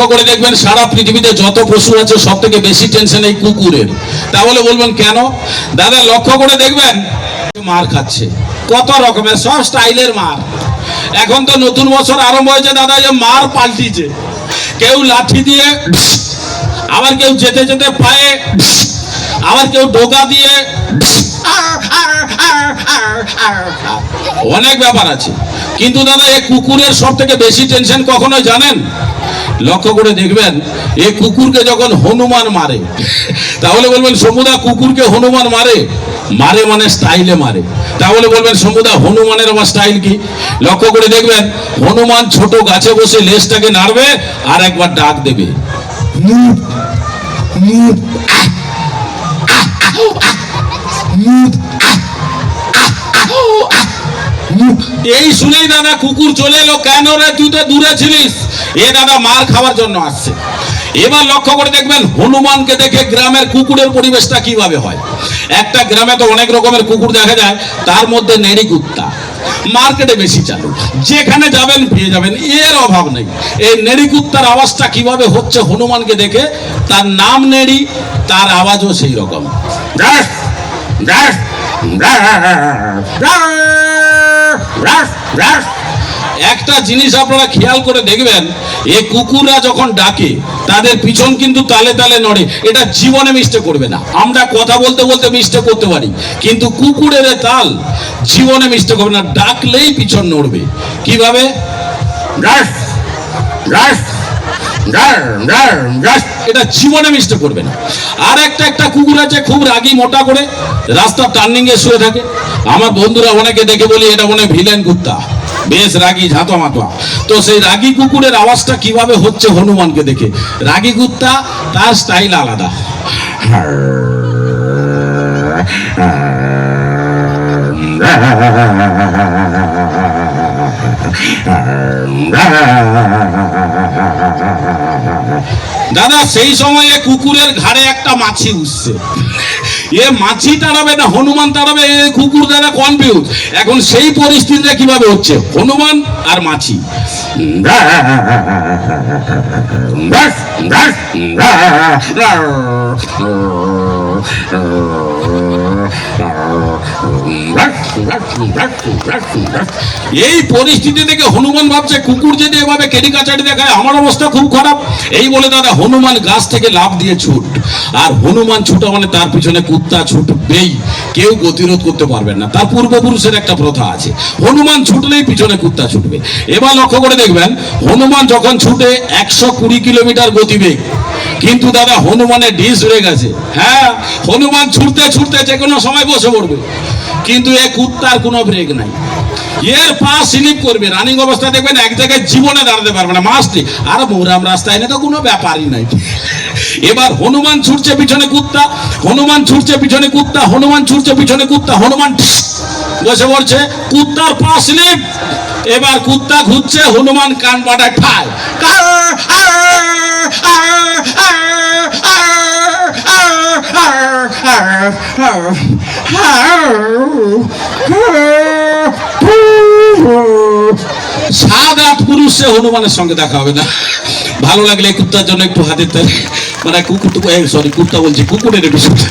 লক্ষ্য করে দেখবেন সারা পৃথিবীতে যত পশু আছে সব থেকে বেশি টেনশন এই কুকুরের। তাহলে বলবেন কেন? দাদা, লক্ষ্য করে দেখবেন মার খাচ্ছে। কত রকমের, সব স্টাইলের মার। এখন তো নতুন বছর আরম্ভ হয়েছে দাদা যে মার পাল্টিছে। কেউ লাঠি দিয়ে, আবার কেউ যেতে যেতে পায়ে, আবার কেউ ডোকা দিয়ে, অনেক ব্যাপার আছে। কিন্তু দাদা, এই কুকুরের সব থেকে বেশি টেনশন কখনো জানেন? লক্ষ্য করে দেখবেন এই কুকুরকে যখন হনুমান মারে, তাহলে বলবেন সমুদা কুকুরকে হনুমান মারে? মারে মানে স্টাইলে মারে। তাহলে বলবেন সমুদা হনুমানের আবার স্টাইল কি? লক্ষ্য করে দেখবেন, হনুমান ছোট গাছে বসে লেজটাকে নাড়বে আর একবার ডাক দেবে। মুভ মুভ এই শুনেই দাদা কুকুর চলে এলো, কেন রে, তুই তো দূরে ছিলিস? এ দাদা মার খাওয়ার জন্য আসছে। এবার লক্ষ্য করে দেখবেন, হনুমানকে দেখে গ্রামের কুকুরের পরিবেশটা কীভাবে হয়। একটা গ্রামে তো অনেক রকমের কুকুর দেখা যায়, তার মধ্যে নেড়ি কুত্তা, মার্কেটে বেশি চালু, যেখানে যাবেন পেয়ে যাবেন, এর অভাব নেই। এই নেড়ি কুত্তার আওয়াজটা কীভাবে হচ্ছে হনুমানকে দেখে, তার নাম নেড়ি, তার আওয়াজও সেই রকম। একটা জিনিস আপনারা খেয়াল করে দেখবেন এ কুকুররা যখন ডাকে তাদের পিছন কিন্তু তালে তালে নড়ে। এটা জীবনে মিস্টেক করবে না। আমরা কথা বলতে বলতে মিস্টেক করতে পারি। কিন্তু কুকুরের তাল জীবনে মিস্টেক করবে না। ডাকলেই পিছন নড়বে। কীভাবে? রাস, রাস। এটা জীবনে মিস্টেক করবে না আর একটা একটা কুকুর আছে খুব রাগী মোটা করে রাস্তা টার্নিং এ শুয়ে থাকে আমার বন্ধুরা অনেকে দেখে বলি এটা মনে ভিলেন কুত্তা বেশ রাগী ঝাঁতো মাতো তো সেই রাগী কুকুরের আওয়াজটা কীভাবে হচ্ছে হনুমানকে দেখে রাগি কুত্তা তার স্টাইল আলাদা দাদা, সেই সময়ে কুকুরের ঘাড়ে একটা মাছি উঠছে। এ মাছি তাড়াবে না, হনুমান তাড়াবে, এ কুকুর দাদা কনফিউজ এখন সেই পরিস্থিতিটা কীভাবে হচ্ছে? হনুমান আর মাছি। এই পরিস্থিতি থেকে হনুমান ভাবছে, কুকুর যদি এভাবে কেড়ি কাচাড়ি দেখায়, আমার অবস্থা খুব খারাপ। এই বলে দাদা, হনুমান গাছ থেকে লাভ দিয়ে ছুট। আর হনুমান ছুটা মানে তার পিছনে কুত্তা ছুটবেই। কেউ গতিরোধ করতে পারবেন না। তার পূর্বপুরুষের একটা প্রথা আছে। হনুমান ছুটলেই পিছনে কুত্তা ছুটবে। এবার লক্ষ্য করে দেখবেন, হনুমান যখন ছুটে একশো কুড়ি কিলোমিটার গতিবেগ। কিন্তু দাদা, হনুমানের ডিস উড়ে গেছে। হ্যাঁ হনুমান ছুটতে ছুটতে যে কোনো সময় বসে পড়বে। কিন্তু এ কুত্তার কোনো ব্রেক নাই। এর পা স্লিপ করবে রানিং অবস্থা দেখবেন এক জায়গায় জীবনে দাঁড়াতে পারবে না মাসটি আর মোরাম রাস্তায় এনে তো কোনো ব্যাপারই নাই। এবার হনুমান ছুটছে পিছনে কুত্তা, হনুমান ছুটছে পিছনে কুত্তা, হনুমান ছুটছে পিছনে কুত্তা, হনুমান বসে পড়ছে, কুত্তার পা স্লিপ এবার কুত্তা ঘুরছে, হনুমান কান পাটায় ঠায়। আট পুরুষ হনুমানের সঙ্গে দেখা হবে না। ভালো লাগলে কুত্তার জন্য একটু তাই মানে কুকুর সরি কুত্তা বলছি, কুকুরের বিষয়টা